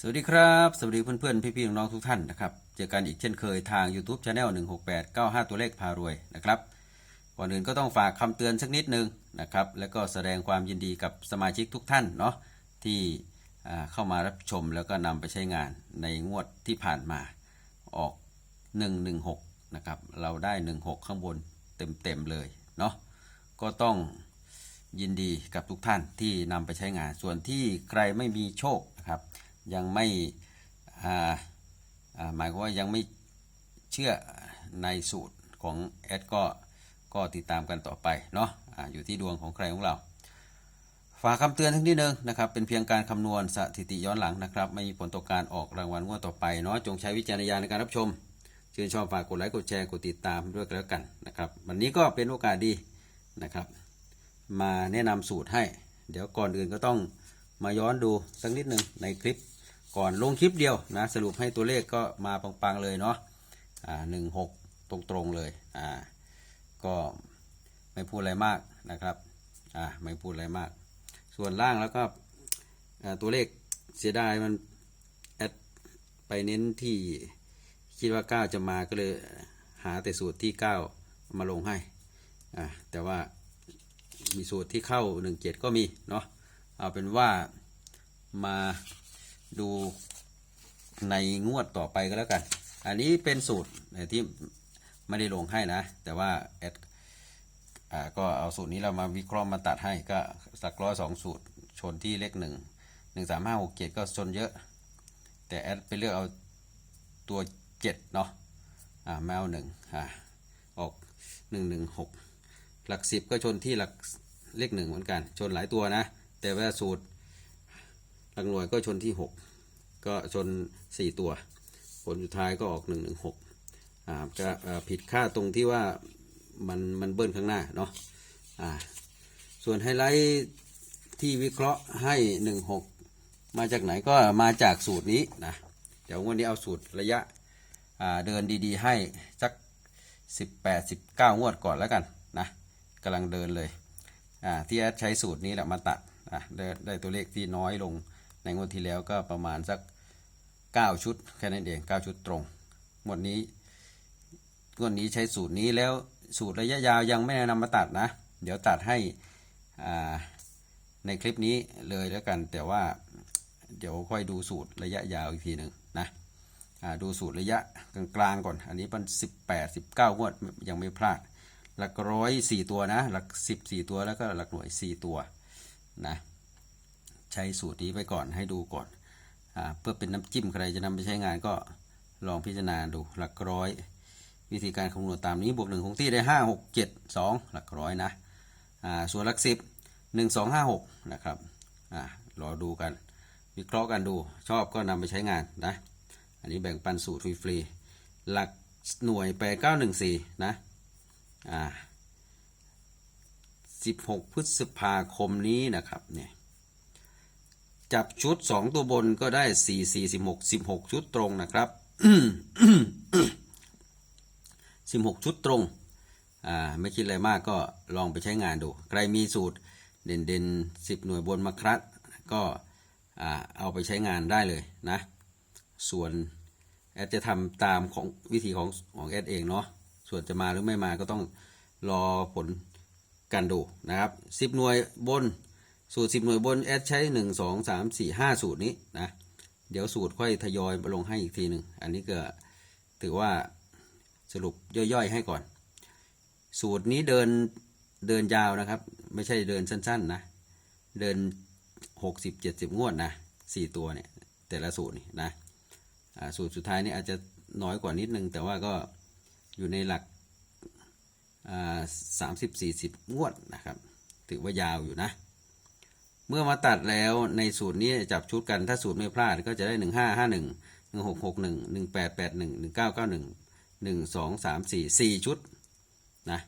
สวัสดีครับ สวัสดีเพื่อนๆ พี่ๆ น้องๆทุกท่านนะครับ เจอกันอีกเช่นเคยทาง YouTube Channel 16895 ตัวเลขพารวยนะครับ ก่อนอื่นก็ต้องฝากคำเตือนสักนิดนึงนะครับ แล้วก็แสดงความยินดีกับสมาชิกทุกท่านเนาะที่เข้ามารับชมแล้วก็นำไปใช้งานในงวดที่ผ่านมาออก 116 นะครับ เราได้ 16 ข้างบนเต็มๆ เลยเนาะ ก็ต้องยินดีกับทุกท่านที่นำไปใช้งาน ส่วนที่ใครไม่มีโชคนะครับ ยังไม่หมายความว่ายังไม่เชื่อในสูตรของแอดก็ก็ติดตามกันต่อไปเนาะออยู่ที่ดวงของใครของเรา ฝากคำเตือนทั้งนี้นึงนะครับเป็นเพียงการคำนวณสถิติย้อนหลังนะครับ ไม่มีผลต่อการออกรางวัลงวดต่อไปเนาะจงใช้วิจารณญาณในการรับชมชื่นชอบฝากกดไลค์กดแชร์กดติดตามด้วยกันแล้วกันนะครับวันนี้ก็เป็นโอกาสดีนะครับ มาแนะนำสูตรให้ เดี๋ยวก่อนอื่นก็ต้องมาย้อนดูสักนิดหนึ่งในคลิป ก่อนลงคลิปเดียวนะสรุปให้ตัวเลขก็มาปังๆเลยเนาะอ่าหนึ่งหกตรงๆเลยอ่าก็ไม่พูดอะไรมากนะครับอ่าไม่พูดอะไรมาก ส่วนล่างแล้วก็อ่าตัวเลขเสียดายมันแอดไปเน้นที่คิดว่า 9 จะมาก็เลยหาแต่สูตรที่ 9 มาลงให้อ่าแต่ว่ามีสูตรที่เข้าหนึ่งเจ็ดก็มีเนาะเอาเป็นว่ามา ดูในงวดต่อไปก็แล้วกัน อันนี้เป็นสูตรที่ไม่ได้ลงให้นะ แต่ว่าแอดก็เอาสูตรนี้เรามาวิเคราะห์มาตัดให้ก็สักร้อยสองสูตรชนที่เลขหนึ่งหนึ่งสามห้าหกเจ็ดก็ชนเยอะ แต่แอดไปเลือกเอาตัวเจ็ดเนาะอ่าแมวหนึ่งอ่าออกหนึ่งหนึ่งหกหลักสิบก็ชนที่หลักเลขหนึ่งเหมือนกัน ชนหลายตัวนะ แต่ว่าสูตร ลักหน่วยก็ชนที่หกก็ชนสี่ตัว ผลสุดท้ายก็ออกหนึ่งหนึ่งหกอ่าก็ผิดค่าตรงที่ว่ามันมันเบิ้ลข้างหน้าเนาะอ่าส่วนไฮไลท์ที่วิเคราะห์ให้หนึ่งหกมาจากไหนก็มาจากสูตรนี้นะเดี๋ยววันนี้เอาสูตรระยะเดินดีๆให้สัก 18 19 งวดก่อนแล้วกันนะกำลังเดินเลยที่แอดใช้สูตรนี้แหละมาตัดได้ตัวเลขที่น้อยลง ในงวดที่แล้วก็ประมาณสัก 9 ชุด แค่นั้นเอง 9 ชุดตรงงวดนี้งวดนี้ใช้สูตรนี้แล้วสูตรระยะยาวยังไม่ได้นำมาตัดนะ เดี๋ยวตัดให้ในคลิปนี้เลยแล้วกัน แต่ว่าเดี๋ยวค่อยดูสูตรระยะยาวอีกทีหนึ่งนะดูสูตรระยะกลางๆก่อน อันนี้มันสิบแปดสิบเก้างวดยังไม่พลาด หลักร้อยสี่ตัวนะ หลักสิบสี่ตัวแล้วก็หลักหน่วยสี่ตัวนะ ใช้สูตรนี้ไปก่อนให้ดูก่อนอเพื่อเป็นน้ำจิ้มใครจะนำไปใช้งานก็ลองพิจารณาดูหลักร้อย วิธีการคำนวณตามนี้บวกหนึ่งคงที่ได้ห้าหกเจ็ดสองหลักร้อยนะส่วนหลักสิบหนึ่งสองห้าหกนะครับอรอดูกันวิเคราะห์กันดูชอบก็นำไปใช้งานนะอันนี้แบ่งปันสูตรฟรีๆหลักหน่วยแปดเก้าหนึ่งสี่นะอ่าสิบหกพฤษภาคมนี้นะครับเนี่ย จับชุดสองตัวบนก็ได้สี่สี่สิบหกสิบหกชุดตรงนะครับสิบหกชุดตรง อ่า ไม่คิดอะไรมากก็ลองไปใช้งานดู ใครมีสูตรเด่นเด่นสิบหน่วยบนมาครัดก็อ่าเอาไปใช้งานได้เลยนะ ส่วนแอดจะทำตามของวิธีของของแอดเองเนาะ ส่วนจะมาหรือไม่มาก็ต้องรอผลกันดูนะครับสิบหน่วยบน สูตรสิบหน่วยบนแอดใช้หนึ่งสองสามสี่ห้าสูตรนี้นะ เดี๋ยวสูตรค่อยทยอยลงให้อีกทีหนึ่ง อันนี้ก็ถือว่าสรุปย่อยๆให้ก่อน สูตรนี้เดินเดินยาวนะครับ ไม่ใช่เดินสั้นๆนะ เดินหกสิบเจ็ดสิบงวดนะสี่ตัวเนี่ย แต่ละสูตรนี่นะสูตรสุดท้ายนี่อาจจะน้อยกว่านิดนึง แต่ว่าก็อยู่ในหลักสามสิบสี่สิบงวดนะครับ ถือว่ายาวอยู่นะ เมื่อมาตัดแล้วในสูตรนี้จับชุดกันถ้าสูตรไม่พลาดก็จะได้หนึ่งห้าห้าหนึ่งหนึ่งหกหกหนึ่งหนึ่งแปดแปดหนึ่งหนึ่งเก้าเก้าหนึ่งหนึ่งสองสามสี่สี่ชุดนะ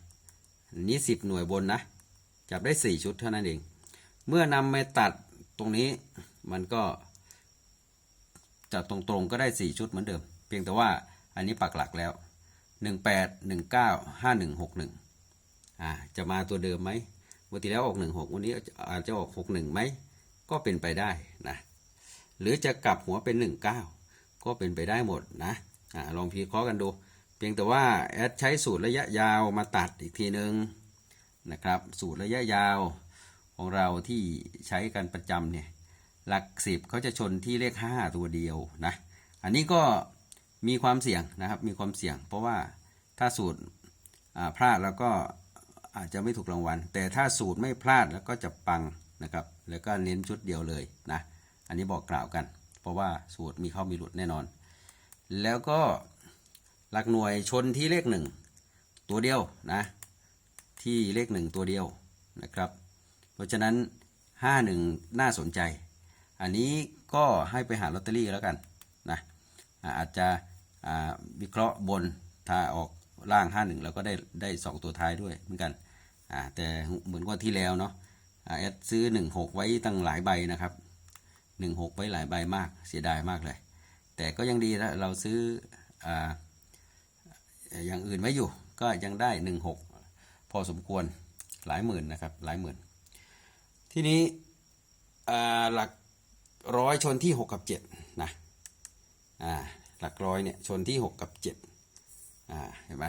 อันนี้สิบหน่วยบนนะ จับได้สี่ชุดเท่านั้นเอง เมื่อนำมาตัดตรงนี้มันก็ จับตรงๆก็ได้ 4 ชุดเหมือนเดิม เพียงแต่ว่าอันนี้ปักหลักแล้ว 18 19 51 61อ่าจะมาตัวเดิมไหม วันที่แล้วออก16วันนี้อาจจะออก61ไหมก็เป็นไปได้นะหรือจะกลับหัวเป็นหนึ่งเก้าก็เป็นไปได้หมดนะอ่าลองพิเคราะห์กันดู เพียงแต่ว่าแอดใช้สูตรระยะยาวมาตัดอีกทีหนึ่งนะครับสูตรระยะยาวของเราที่ใช้กันประจำเนี่ยหลักสิบเขาจะชนที่เลข5ตัวเดียวนะอันนี้ก็มีความเสี่ยงนะครับมีความเสี่ยง เพราะว่าถ้าสูตรพลาดแล้วก็ อาจจะไม่ถูกรางวัล แต่ถ้าสูตรไม่พลาดแล้วก็จะปังนะครับ แล้วก็เน้นชุดเดียวเลยนะ อันนี้บอกกล่าวกัน เพราะว่าสูตรมีเข้ามีหลุดแน่นอน แล้วก็หลักหน่วยชนที่เลขหนึ่งตัวเดียวนะ ที่เลขหนึ่งตัวเดียวนะครับ เพราะฉะนั้น 51 น่าสนใจ อันนี้ก็ให้ไปหาลอตเตอรี่แล้วกันนะอาจจะวิเคราะห์บนถ้าออก ล่าง 51 แล้วก็ได้ได้ 2 ตัวท้ายด้วยเหมือนกันอ่าแต่เหมือนกว่าที่แล้วเนาะอ่าแอดซื้อ 16 ไว้ตั้งหลายใบนะครับ 16 ไว้หลายใบมากเสียดายมากเลย แต่ก็ยังดีนะเราซื้ออ่าอย่างอื่นไว้อยู่ก็ยังได้ 16 พอสมควรหลายหมื่นนะครับหลายหมื่น ทีนี้อ่าหลักร้อยชนที่ 6 กับ7นะอ่าหลักร้อยเนี่ยชนที่ 6 กับ 7 อ่าเห็นไหม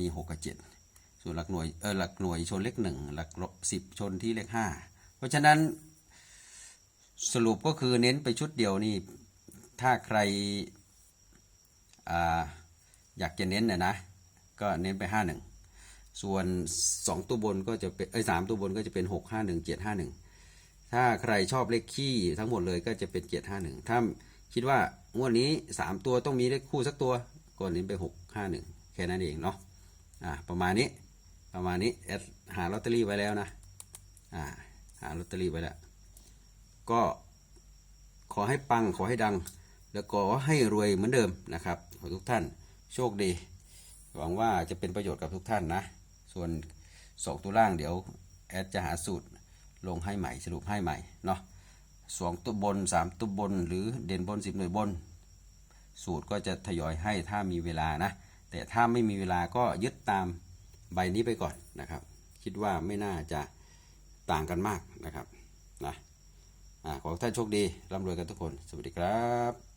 มี6กับ7ส่วนหลักหน่วยเออหลักหน่วยชนเลขหนึ่งหลักสิบชนที่เลขห้าเพราะฉะนั้นสรุปก็คือเน้นไปชุดเดียวนี่ถ้าใครอาอยากจะเน้นนะนะก็เน้นไปห้าหนึ่งส่วนสองตัวบนก็จะเป็นเอ้สามตัวบนก็จะเป็นหกห้าหนึ่งเจ็ดห้าหนึ่งถ้าใครชอบเลขขี้ทั้งหมดเลยก็จะเป็นเจ็ดห้าหนึ่งถ้าคิดว่างวดนี้สามตัวต้องมีเลขคู่สักตัว ก็เน้นไปหกห้าหนึ่งแค่นั้นเองเนาะอ่าประมาณนี้ประมาณนี้แอดหาลอตเตอรี่ไว้แล้วนะอ่าหาลอตเตอรี่ไว้แล้วก็ขอให้ปังขอให้ดัง แล้วก็ให้รวยเหมือนเดิมนะครับขอทุกท่านโชคดี หวังว่าจะเป็นประโยชน์กับทุกท่านนะ ส่วนสองตัวล่างเดี๋ยวแอดจะหาสูตรลงให้ใหม่สรุปให้ใหม่เนาะสองตัวบนสามตัวบน หรือเด่นบนสิบหน่วยบน สูตรก็จะทยอยให้ถ้ามีเวลานะ แต่ถ้าไม่มีเวลาก็ยึดตามใบนี้ไปก่อนนะครับ คิดว่าไม่น่าจะต่างกันมากนะครับนะอ่าขอให้ท่านโชคดีร่ำรวยกันทุกคน สวัสดีครับ